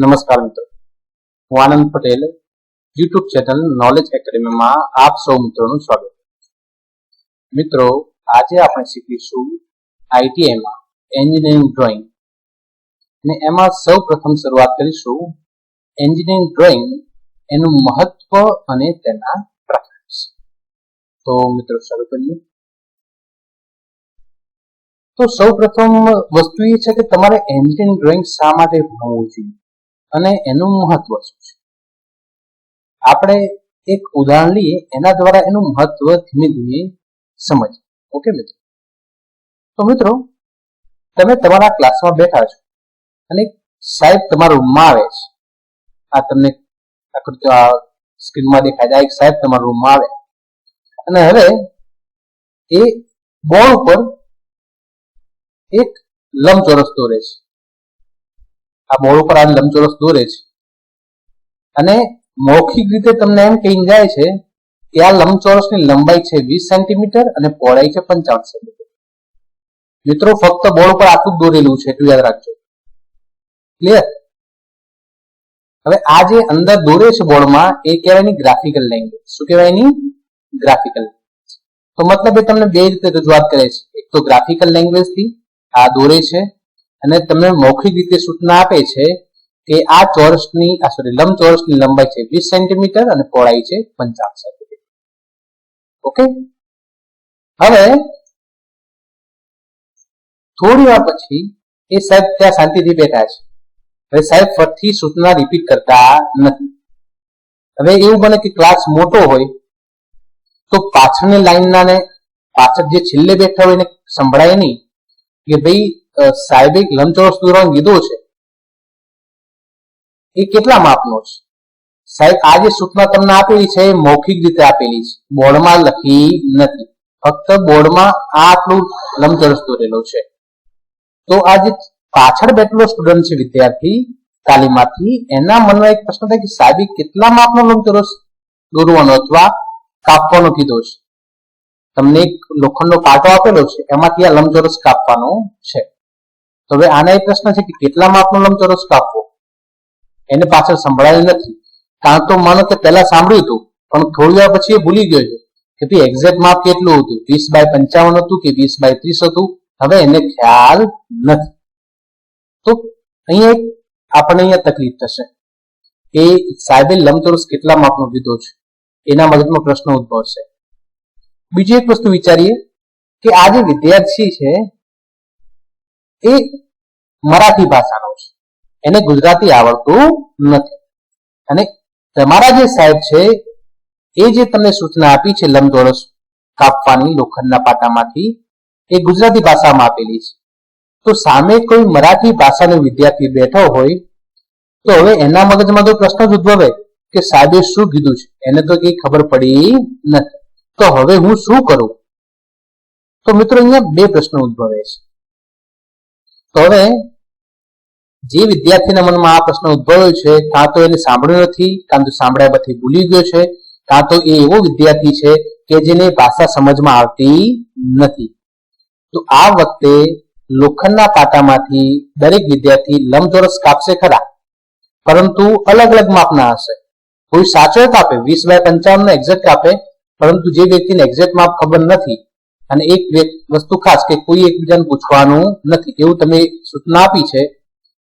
નમસ્કાર મિત્રો હું Anand Patel YouTube channel knowledge એકેડમીમાં આપ સૌ મિત્રોનું સ્વાગત મિત્રો, આજે આપણે શીખીશું આઈટીઆઈમાં એન્જિનિયરિંગ ડ્રોઈંગ અને એમાં સૌ પ્રથમ શરૂઆત કરીશું એન્જિનિયરિંગ ડ્રોઈંગ એનું મહત્વ અને તેના પ્રકાર. તો મિત્રો, શરૂ કરીએ. તો સૌ પ્રથમ વસ્તુ એ છે કે તમારે એન્જિનિયરિંગ ડ્રોઈંગ શા માટે ભણવું જોઈએ? અને એનું મહત્વ શું છે? આપણે એક ઉદાહરણ લઈએ, એના દ્વારા એનું મહત્વ ધીમે ધીમે સમજીએ. ઓકે મિત્રો? તો મિત્રો, તમે તમારા ક્લાસમાં બેઠા છો અને સાહેબ તમારા રૂમમાં આવે છે. આ તમને આકૃતિ સ્ક્રીનમાં દેખાય છે. એક સાહેબ તમારા રૂમમાં આવે. અને હવે એ બોર્ડ ઉપર એક લંબચોરસ દોરે છે. આ બોર્ડ ઉપર આ લંબચોરસ દોરે છે. અને મૌખિક રીતે તમને એમ કહી જાય છે કે આ લંબચોરસની લંબાઈ છે વીસ સેન્ટીમીટર અને પહોળાઈ છે પંચાવન સેન્ટીમીટર. મિત્રો, ફક્ત બોર્ડ ઉપર આટલું જ દોરેલું છે, એટલું યાદ રાખજો. ક્લિયર હવે આ જે અંદર દોરે છે બોર્ડમાં એ કહેવાય એની ગ્રાફિકલ લેંગ્વેજ શું કહેવાય એની? ગ્રાફિકલ તો મતલબ એ તમને બે રીતે રજૂઆત કરે છે. એક તો ગ્રાફિકલ લેંગ્વેજથી આ દોરે છે અને તમને મૌખિક રીતે સૂચના આપે છે કે આ ચોરસની, આ સોરી લંબચોરસની લંબાઈ છે વીસ સેન્ટીમીટર અને પહોળાઈ છે પંચાવન સેન્ટીમીટર. ઓકે? હવે, થોડી વાર પછી એ સાહેબ ત્યાં શાંતિથી બેઠા છે. હવે સાહેબ ફરીથી સૂચના રિપીટ કરતા નથી. હવે એવું બને કે ક્લાસ મોટો હોય, તો પાછળની લાઈનના ને પાછળ જે છેલ્લે બેઠા હોય એને સંભળાય નહીં કે ભાઈ અ, લંબચોરસ દોરવાનું કીધું છે એ કેટલા માપનો છે? સાહેબ આ જે સૂચના તમને આપેલી છે એ મૌખિક રીતે આપેલી છે. બોર્ડમાં લખી નથી. ફક્ત બોર્ડમાં આટલું લંબચોરસ દોરેલો છે. તો આ જે પાછળ બેઠેલો સ્ટુડન્ટ છે વિદ્યાર્થી તાલીમાર્થી એના મનમાં એક પ્રશ્ન થાય કે સાહેબે કેટલા માપનો લંબચોરસ દોરવાનો અથવા કાપવાનો કીધો છે? તમને એક લોખંડનો પાટો આપેલો છે એમાંથી આ લંબચોરસ કાપવાનો છે. તો હવે આના એક પ્રશ્ન છે કે કેટલા માપનો લંબચોરસ કાપવો? એને પાછળ સંભળાયું નથી. કાં તો માનો કે પહેલા સાંભળ્યું હતું, પણ થોડી વાર પછી એ ભૂલી ગયો છે કે ભાઈ એક્ઝેક્ટ માપ કેટલું હતું? વીસ બાય પંચાવન હતું કે વીસ બાય ત્રીસ હતું? હવે એને ખ્યાલ નથી. તો અહીંયા આપણને અહીંયા તકલીફ થશે કે સાહેબે લંબચોરસ કેટલા માપનો લીધો છે? એના મગજમાં પ્રશ્ન ઉદભવશે. બીજી એક વસ્તુ વિચારીએ કે આ જે વિદ્યાર્થી છે એ મરાઠી ભાષાનો છે. એને ગુજરાતી આવડતું નથી. અને તમારા જે સાહેબ છે, એ જે તમને સૂચના આપી છે, લંબચોરસ કાપવાની લોખંડના પાટામાંથી, એ ગુજરાતી ભાષામાં આપેલી છે. તો સામે કોઈ મરાઠી ભાષાનો વિદ્યાર્થી બેઠો હોય, તો હવે એના મગજમાં તો પ્રશ્ન જ ઉદ્ભવે કે સાહેબે શું કીધું છે? એને તો કઈ ખબર પડી નથી. તો હવે હું શું કરું? તો મિત્રો અહીંયા બે પ્રશ્નો ઉદ્ભવે છે. તો હવે જે વિદ્યાર્થીના મનમાં આ પ્રશ્ન ઉદ્ભવ્યો છે, કાં તો એને સાંભળ્યું નથી, કાં તો સાંભળ્યા પછી ભૂલી ગયો છે, કાં તો એ એવો વિદ્યાર્થી છે કે જેને ભાષા સમજમાં આવતી નથી. તો આ વખતે લોખંડના પાટામાંથી દરેક વિદ્યાર્થી લંબચોરસ કાપશે ખરા? પરંતુ અલગ અલગ માપના હશે. કોઈ સાચો કાપે વીસ બાય પંચાવન એક્ઝેક્ટ આપે, પરંતુ જે વ્યક્તિને એક્ઝેક્ટ માપ ખબર નથી અને એક વસ્તુ ખાસ કે કોઈ એકબીજાને પૂછવાનું નથી એવું તમે સૂચના આપી છે,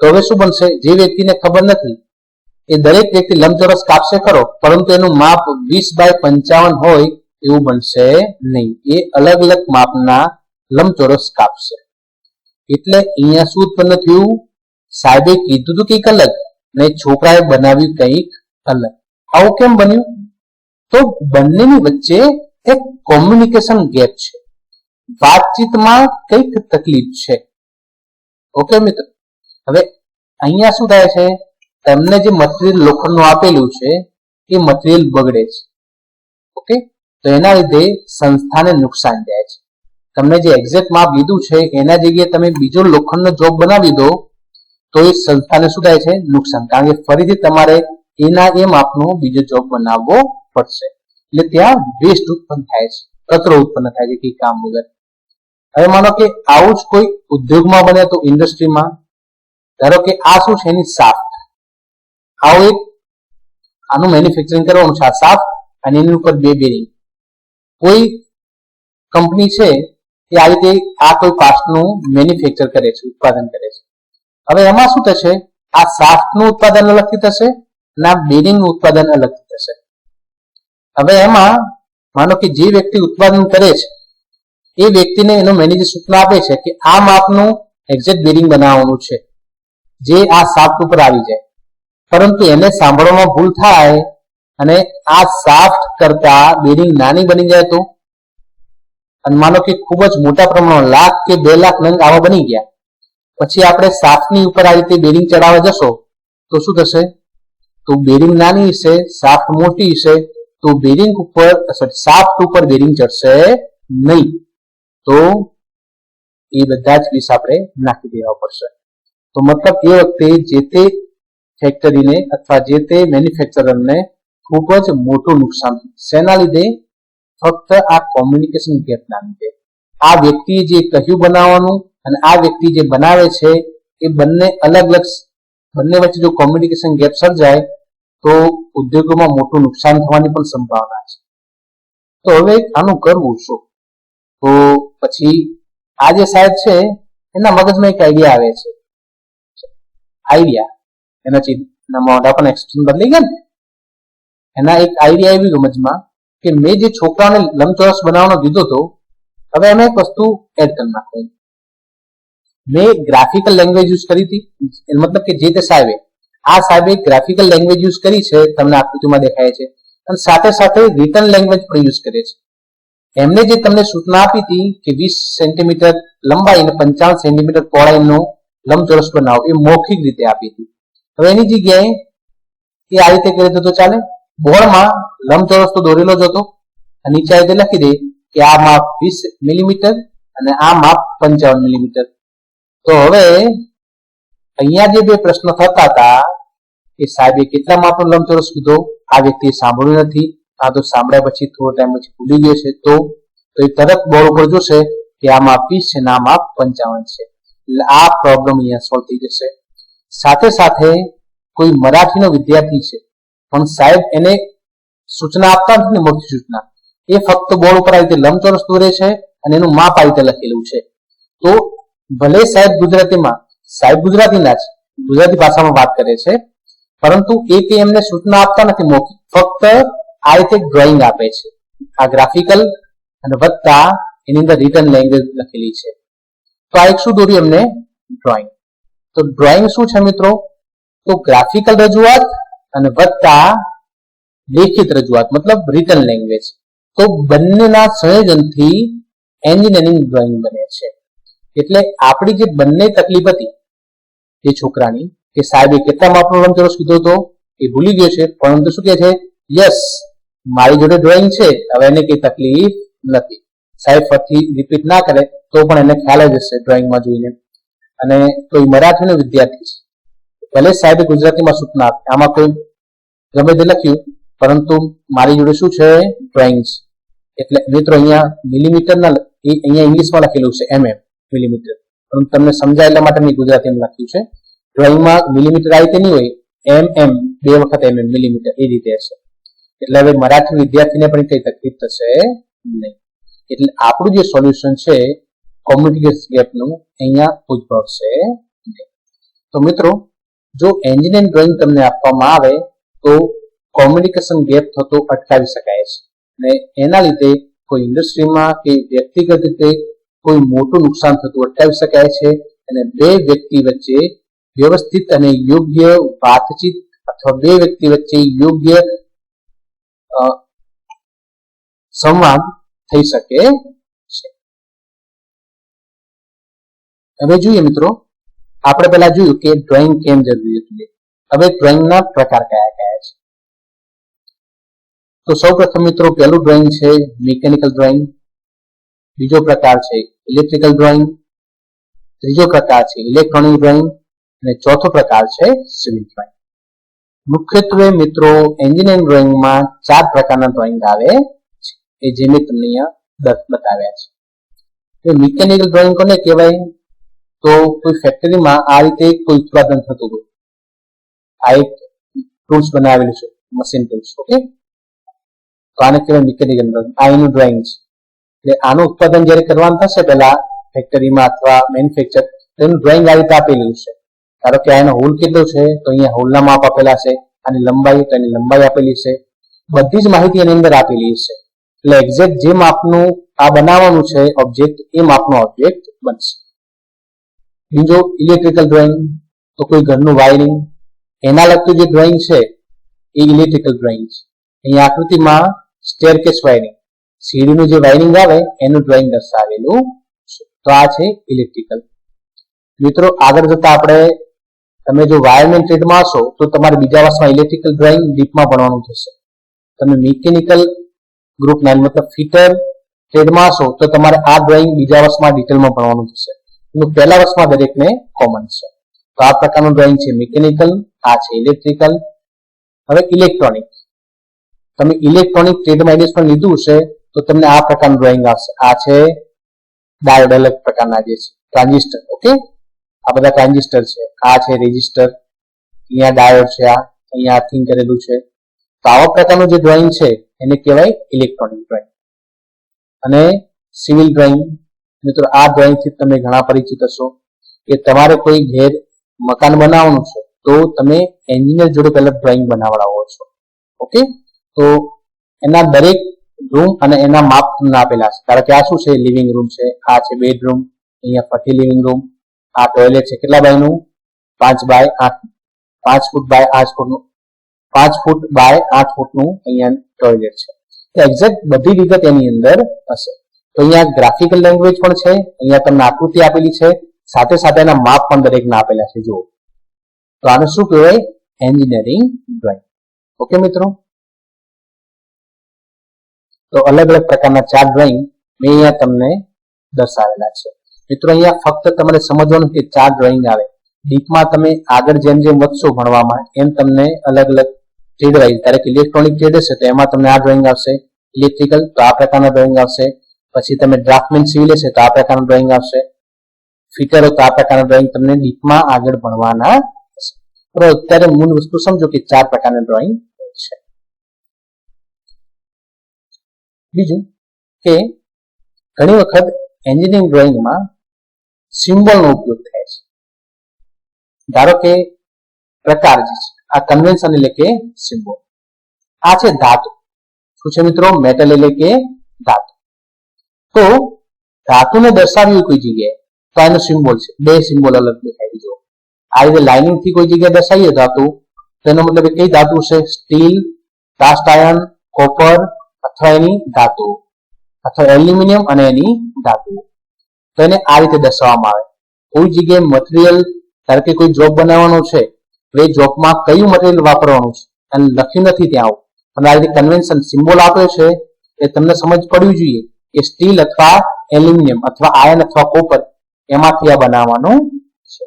તો હવે શું બનશે? જે વ્યક્તિને ખબર નથી, એ દરેક વ્યક્તિ લંબચોરસ કાપશે ખરો, પરંતુ એનું માપ વીસ બાય પંચાવન હોય એવું બનશે નહીં. એ અલગ અલગ માપના લંબચોરસ કાપશે. એટલે અહીંયા શું ઉત્પન્ન થયું? સાહેબે કીધું હતું કંઈક અલગ, ને છોકરાએ બનાવ્યું કંઈક અલગ. આવું કેમ બન્યું? તો બંનેની વચ્ચે એક કોમ્યુનિકેશન ગેપ છે. વાતચીતમાં કંઈક તકલીફ છે. ઓકે મિત્રો? હવે અહીંયા શું થાય છે? તમને જે મટીરિયલ લોખંડનું આપેલું છે, એ મટીરિયલ બગડે છે. ઓકે તો એના લીધે સંસ્થાને નુકસાન જાય છે. તમને જે એક્ઝેક્ટ માપ લીધું છે, એના જગ્યાએ તમે બીજો લોખંડનો જોબ બનાવી દો, તો એ સંસ્થાને શું થાય છે? નુકસાન. કારણ કે ફરીથી તમારે એના એ માપનો બીજો જોબ બનાવવો પડશે. એટલે ત્યાં વેસ્ટ ઉત્પન્ન થાય છે. કચરો ઉત્પન્ન થાય છે કઈ કામ વગર. હવે માનો કે આવું જ કોઈ ઉદ્યોગમાં બને તો ઇન્ડસ્ટ્રીમાં ધારો કે આ શું છે એની સાફ આવું એક, આનું મેન્યુફેક્ચરિંગ કરવાનું છે આ સાફ અને એની ઉપર બે બેરિંગ કોઈ કંપની છે એ આ રીતે આ કોઈ પાર્ટનું મેન્યુફેક્ચર કરે છે, ઉત્પાદન કરે છે. હવે એમાં શું થશે? આ સાફ્ટનું ઉત્પાદન અલગથી થશે અને આ બેરિંગનું ઉત્પાદન અલગથી થશે. હવે એમાં માનો કે જે વ્યક્તિ ઉત્પાદન કરે છે એ વ્યક્તિને એનો મેનેજર સૂચના આપે છે કે આ માપનું એક્ઝેક્ટ બેરિંગ બનાવવાનું છે, જે આ શાફ્ટ ઉપર આવી જાય. પરંતુ એને સાંભળવામાં ભૂલ થાય અને આ શાફ્ટ કરતા બેરિંગ નાની બની જાય તો? અને માનો કે ખૂબ જ મોટા પ્રમાણમાં લાખ કે બે લાખ નંગ આવા બની ગયા. પછી આપણે શાફ્ટની ઉપર આ રીતે બેરિંગ ચડાવવા જશો, તો શું થશે? તો બેરિંગ નાની હશે શાફ્ટ મોટી હશે, તો બેરિંગ ઉપર શાફ્ટ ઉપર બેરિંગ ચડશે નહીં. તો એ બધા જ પીસ આપણે નાખી દેવા પડશે. તો મતલબ એ વખતે જે તે ફેક્ટરીને અથવા જે તે મેન્યુફેક્ચરરને ખૂબ જ મોટું નુકસાન શેના લીધે? ફક્ત આ કોમ્યુનિકેશન ગેપના લીધે. આ વ્યક્તિએ જે કહ્યું બનાવવાનું અને આ વ્યક્તિ જે બનાવે છે, એ બંને અલગ અલગ બંને વચ્ચે જો કોમ્યુનિકેશન ગેપ સર્જાય, તો ઉદ્યોગોમાં મોટું નુકસાન થવાની પણ સંભાવના છે. તો હવે આનું કરવું શું? તો પછી આ જે સાહેબ છે, એના મગજમાં એક આઈડિયા આવે છે. આઈડિયા એના ચિહ્નમાં મોઢા પણ એક્સપ્રેશન બદલી ગયા ને, એના એક આઈડિયા એવી મગજમાં કે મેં જે છોકરાને લંબચોરસ બનાવવાનો દીધો હતો, હવે એમાં એક વસ્તુ એડ કરી નાખવાની. મેં ગ્રાફિકલ લેંગ્વેજ યુઝ કરી હતી મતલબ કે જે તે સાહેબે, આ સાહેબે ગ્રાફિકલ લેંગ્વેજ યુઝ કરી છે, તમને આકૃતિમાં દેખાય છે, અને સાથે સાથે રિટર્ન લેંગ્વેજ પણ યુઝ કરે છે. એમને જે તમને સૂચના આપી હતી કે વીસ સેન્ટીમીટર લંબાઈ અને પંચાવન સેન્ટીમીટર પહોળાઈનો લંબચોરસ બનાવો, એ મૌખિક રીતે આપી હતી. હવે એની જગ્યાએ એ આ રીતે કરી તો ચાલે? બોર્ડમાં લંબચોરસ તો દોરેલો જ હતો નીચે આ રીતે લખી દે કે આ માપ વીસ મિલીમીટર અને આ માપ પંચાવન મિલીમીટર. તો હવે અહીંયા જે બે પ્રશ્નો થતા હતા એ સાહેબે કેટલા માપનો લંબચોરસ કીધો? આ વ્યક્તિએ સાંભળ્યું નથી. આ તો સાંભળ્યા પછી થોડો ટાઈમ પછી ભૂલી ગયો છે. તો તો એ તરત બોર્ડ ઉપર જોશે કે આ માપ વીસ છે ના માપ પંચાવન છે. એટલે આ પ્રોબ્લેમ અહીંયા સોલ્વ થઈ જશે. સાથે સાથે કોઈ મરાઠીનો વિદ્યાર્થી છે, પણ સાહેબ એને સૂચના આપતા નથી ને મોટી સૂચના. એ ફક્ત બોર્ડ ઉપર આ રીતે લંબચોરસ દોરે છે અને એનું માપ આ રીતે લખેલું છે. તો ભલે સાહેબ ગુજરાતીમાં, સાહેબ ગુજરાતીના જ, ગુજરાતી ભાષામાં વાત કરે છે, પરંતુ એ કે એમને સૂચના આપતા નથી મૌખિક ફક્ત આ રીતે ડ્રોઈંગ આપે છે. આ ગ્રાફિકલ અને વત્તા એની અંદર રિટર્ન લેંગ્વેજ લખેલી છે. તો આ એક શું દોર્યું એમને? ડ્રોઈંગ તો ડ્રોઈંગ શું છે મિત્રો? તો ગ્રાફિકલ રજૂઆત અને વત્તા લેખિત રજૂઆત, મતલબ રિટર્ન લેંગ્વેજ તો બંનેના સંયોજનથી એન્જિનિયરિંગ ડ્રોઈંગ બને છે. એટલે આપણી જે બંને તકલીફ હતી, એ છોકરાની, કે સાહેબે કેટલા માપનો લંબચોરસ કીધો હતો, એ ભૂલી ગયો છે પરંતુ શું કે છે? યસ મારી જોડે ડ્રોઈંગ છે, હવે એને કઈ તકલીફ નથી. સાહેબ ફરીથી રિપીટ ના કરે, તો પણ એને ખ્યાલ જ હશે ડ્રોઈંગમાં જોઈને. અને કોઈ મરાઠીનો વિદ્યાર્થી છે. ભલે સાહેબે ગુજરાતીમાં સૂચના આપી આમાં કોઈ ગમે તે લખ્યું, પરંતુ મારી જોડે શું છે? ડ્રોઈંગ એટલે મિત્રો, અહીંયા મિલીમીટરના અહીંયા ઇંગ્લિશમાં લખેલું છે એમએમ મિલીમીટર પરંતુ તમને સમજાય એટલા માટે મેં ગુજરાતીમાં લખ્યું છે. ડ્રોઈંગમાં મિલીમીટર આવી રીતે નહીં હોય એમ એમ બે વખત એમ એમ મિલીમીટર એ રીતે હશે. એટલે હવે મરાઠી વિદ્યાર્થીને પણ કઈ તકલીફ થશે? નહીં. એટલે આપણું જે સોલ્યુશન છે કોમ્યુનિકેશન ગેપનું અહીંયા ઉદ્ભવશે. તો મિત્રો, જો એન્જિનિયરિંગ ડ્રોઈંગ તમને આપવામાં આવે, તો કોમ્યુનિકેશન ગેપ થતો અટકાવી શકાય છે. અને એના લીધે કોઈ ઇન્ડસ્ટ્રીમાં કે વ્યક્તિગત રીતે કોઈ મોટું નુકસાન થતું અટકાવી શકાય છે અને બે વ્યક્તિ વચ્ચે વ્યવસ્થિત અને યોગ્ય વાતચીત અથવા બે વ્યક્તિ વચ્ચે યોગ્ય સંવાદ થઈ શકે છે. હવે જોઈએ મિત્રો, આપણે પહેલા જોયું કે ડ્રોઈંગ કેમ જરૂરી હતી. હવે ડ્રોઈંગના પ્રકાર કયા કયા છે? તો સૌ પ્રથમ મિત્રો, પહેલું ડ્રોઈંગ છે મિકેનિકલ ડ્રોઈંગ બીજો પ્રકાર છે ઇલેક્ટ્રિકલ ડ્રોઈંગ ત્રીજો પ્રકાર છે ઇલેક્ટ્રોનિક ડ્રોઈંગ અને ચોથો પ્રકાર છે સિવિલ ડ્રોઈંગ મુખ્યત્વે મિત્રો એન્જિનિયરિંગ ડ્રોઈંગમાં ચાર પ્રકારના ડ્રોઈંગ આવે છે જે મેં તમને અહીંયા બતાવ્યા છે. મિકેનિકલ ડ્રોઈંગ કોને કહેવાય? તો કોઈ ફેક્ટરીમાં આ રીતે કોઈ ઉત્પાદન થતું હોય. આ એક ટૂલ્સ બનાવેલું છે મશીન ટૂલ્સ ઓકે તો આને કહેવાય મિકેનિકલ ડ્રોઈંગ આ એનું ડ્રોઈંગ છે. એટલે આનું ઉત્પાદન જ્યારે કરવાનું થશે, પહેલા ફેક્ટરીમાં અથવા મેન્યુફેક્ચર તેનું ડ્રોઈંગ આ રીતે આપેલું છે. ધારો કે આનો હોલ કેટલો છે, તો અહીંયા હોલના માપ આપેલા છે, આની લંબાઈ, તો એની લંબાઈ આપેલી છે. બધી જ માહિતી એની અંદર આપેલી છે. એટલે એક્ઝેક્ટ જે માપનું આ બનાવવાનું છે ઓબ્જેક્ટ એ માપનો ઓબ્જેક્ટ બનશે. બીજો ઇલેક્ટ્રિકલ ડ્રોઈંગ તો કોઈ ઘરનું વાયરિંગ એના લગતું જે ડ્રોઈંગ છે, એ ઇલેક્ટ્રિકલ ડ્રોઈંગ છે. અહીંયા આકૃતિમાં સ્ટેરકેસ વાયરિંગ સીડીનું જે વાયરિંગ આવે, એનું ડ્રોઈંગ દર્શાવેલું છે. તો આ છે ઇલેક્ટ્રિકલ મિત્રો આગળ જતા આપણે તમે જો વાયરમેન ટ્રેડમાં હશો, તો તમારે બીજા વર્ષમાં ઇલેક્ટ્રિકલ ડ્રોઈંગ ડીપમાં ભણવાનું થશે. તમે મિકેનિકલ ગ્રુપ નાઇન મતલબ ફિટર ટ્રેડમાં હશો, તો તમારે આ ડ્રોઈંગ બીજા વર્ષમાં ડિટેલમાં ભણવાનું થશે. એનું પહેલા વર્ષમાં દરેકને કોમન છે. તો આ પ્રકારનું ડ્રોઈંગ છે મિકેનિકલ આ છે ઇલેક્ટ્રિકલ હવે ઇલેક્ટ્રોનિક તમે ઇલેક્ટ્રોનિક ટ્રેડમાં એડિશન લીધું છે તો તમને આ પ્રકારનું ડ્રોઈંગ આવશે. આ છે ડાયોડ અલગ પ્રકારના જે છે ટ્રાન્ઝિસ્ટર ઓકે આ બધા ટ્રાન્ઝિસ્ટર છે. આ છે રેઝિસ્ટર અહીંયા ડાયોડ છે આ, અહીંયા આર્થિંગ કરેલું છે. તો આવા પ્રકારનું જે ડ્રોઈંગ છે, એને કહેવાય ઇલેક્ટ્રોનિક ડ્રોઈંગ અને સિવિલ ડ્રોઈંગ મિત્રો આ ડ્રોઈંગથી તમે ઘણા પરિચિત હશો કે તમારે કોઈ ઘેર મકાન બનાવવાનું છે, તો તમે એન્જિનિયર જોડે પહેલા ડ્રોઈંગ બનાવડાવો છો. ઓકે? તો એના દરેક રૂમ અને એના માપ તમને આપેલા છે. કારણ કે આ શું છે? લિવિંગ રૂમ છે, આ છે બેડરૂમ અહીંયા ફટી લિવિંગ રૂમ આ ટોયલેટ છે. કેટલા બાયનું? પાંચ બાય આઠ. પાંચ ફૂટ બાય આઠ ફૂટનું. પાંચ ફૂટ બાય આઠ ફૂટનું અહીંયા ટોયલેટ છે. તો એક્ઝેક્ટ બધી વિગત એની અંદર હશે. તો અહીંયા ગ્રાફિકલ લેંગ્વેજ પણ છે. અહીંયા તમને આકૃતિ આપેલી છે. સાથે સાથે એના માપ પણ દરેકના આપેલા છે. જુઓ. તો આને શું કહેવાય? એન્જિનિયરિંગ ડ્રોઈંગ ઓકે મિત્રો? તો અલગ અલગ પ્રકારના ચાર ડ્રોઈંગ મેં અહીંયા તમને દર્શાવેલા છે. મિત્રો, અહીંયા ફક્ત તમારે સમજવાનું કે ચાર ડ્રોઈંગ આવે. ડીપમાં તમે આગળ જેમ જેમ વધશો ભણવામાં, એમ તમને અલગ અલગ ટ્રેડ વાઇઝ ધારો ઇલેક્ટ્રોનિક ટ્રેડ હશે તો એમાં તમને આ ડ્રોઈંગ આવશે. ઇલેક્ટ્રિકલ તો આ પ્રકારના ડ્રોઈંગ આવશે. પછી તમે ડ્રાફ્ટમેન સિવિલ હશે, તો આ પ્રકારનું ડ્રોઈંગ આવશે. ફિટરો તો આ પ્રકારના ડ્રોઈંગ તમને ડીપમાં આગળ ભણવાના હશે અત્યારે મૂળ વસ્તુ સમજો કે ચાર પ્રકારના ડ્રોઈંગ છે. બીજું કે ઘણી વખત એન્જિનિયરિંગ ડ્રોઈંગમાં સિમ્બોલનો ઉપયોગ થાય છે. ધારો કે પ્રકાર જે છે, આ કન્વેન્શન એટલે કે સિમ્બોલ. આ છે ધાતુ. શું છે મિત્રો? મેટલ એટલે કે ધાતુ. તો ધાતુને દર્શાવ્યું કોઈ જગ્યાએ, તો આનો સિમ્બોલ છે. બે સિમ્બોલ અલગ દેખાય જો આ રીતે લાઇનિંગથી કોઈ જગ્યાએ દર્શાવીએ ધાતુ, તો એનો મતલબ કઈ ધાતુ છે? સ્ટીલ કાસ્ટ આયર્ન કોપર અથવા એની ધાતુ અથવા એલ્યુમિનિયમ અને એની ધાતુ તો એને આ રીતે દર્શાવવામાં આવે. કોઈ જગ્યાએ મટીરિયલ ધારો કે કોઈ જોબ બનાવવાનો છે, તો એ જોબમાં કયું મટીરિયલ વાપરવાનું છે? અને લખ્યું નથી ત્યાં આવું. અને આ રીતે કન્વેન્શન સિમ્બોલ આપ્યો છે, એ તમને સમજ પડવી જોઈએ કે સ્ટીલ અથવા એલ્યુમિનિયમ અથવા આયર્ન અથવા કોપર એમાંથી આ બનાવવાનું છે.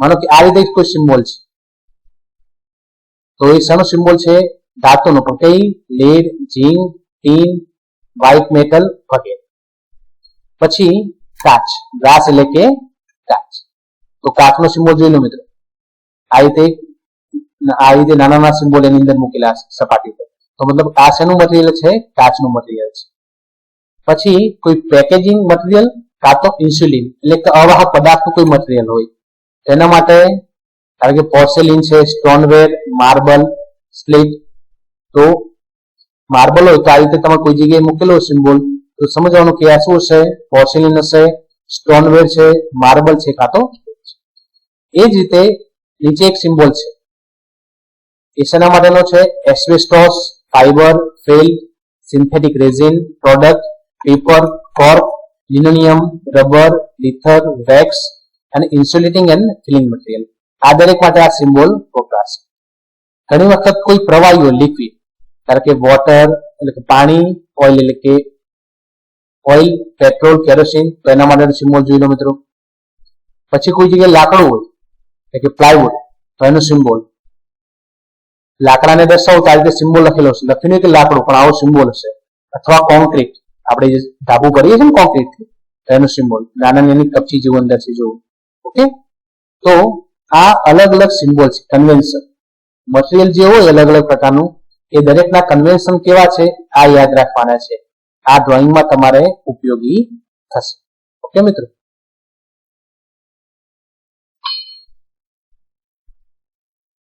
માનો કે આ રીતે કોઈ સિમ્બોલ છે. તો એ શેનો સિમ્બોલ છે? ધાતુનો. પણ કઈ? Lead zinc tin white metal વગેરે. પછી કાચ ગ્લાસ એટલે કે કાચ. તો કાચનો સિમ્બોલ જોઈ લો મિત્રો. આ રીતે આ રીતે નાના નાના સિમ્બોલ એની અંદર મૂકેલા સપાટી પર તો મતલબ આ શેનું મટીરિયલ છે? કાચનું મટીરિયલ છે. પછી કોઈ પેકેજિંગ મટીરિયલ કાં તો ઇન્સ્યુલિન, એટલે કે અવાહક પદાર્થનું કોઈ મટીરિયલ હોય. તેના માટે કારણ કે પોર્સેલિન છે, સ્ટોનવેર, માર્બલ, સ્લીટ. તો માર્બલ હોય તો આ રીતે તમે કોઈ જગ્યાએ મૂકેલો સિમ્બોલ. તો સમજવાનું કે આ શું છે? પોર્સિલિન હશે સ્ટોનવેર છે માર્બલ છે, કાં તો? એ જ રીતે નીચે એક સિમ્બોલ છે. એ શેના માટેનો છે? Asbestos fibre felt synthetic resin product paper cork linoleum rubber leather wax અને ઇન્સ્યુલેટિંગ એન્ડ ફિલિંગ મટીરિયલ આ દરેક માટે આ સિમ્બોલ વપરાશે ઘણી વખત કોઈ પ્રવાહીઓ લિક્વિડ ધારો કે વોટર એટલે કે પાણી ઓઇલ એટલે કે ઓઇલ, પેટ્રોલ, કેરોસીન, તો એના માટે સિમ્બોલ જોઈ લો મિત્રો. પછી કોઈ જગ્યાએ લાકડું હોય, એટલે કે પ્લાયવુડ તો એનો સિમ્બોલ. લાકડાને દર્શાવો તો આ રીતે સિમ્બોલ લખેલો હશે. લખ્યું કે લાકડું, પણ આવો સિમ્બોલ હશે. અથવા કોન્ક્રીટ આપણે જે ધાબુ કરીએ છીએ ને કોન્ક્રીટ તો એનો સિમ્બોલ. નાના નાની કપચી જેવું અંદર છે જોવું ઓકે? તો આ અલગ અલગ સિમ્બોલ છે કન્વેન્શન મટીરિયલ જે હોય અલગ અલગ પ્રકારનું. એ દરેકના કન્વેન્શન કેવા છે, આ યાદ રાખવાના છે. આ ડ્રોઈંગમાં તમારે ઉપયોગી થશે. ઓકે મિત્રો?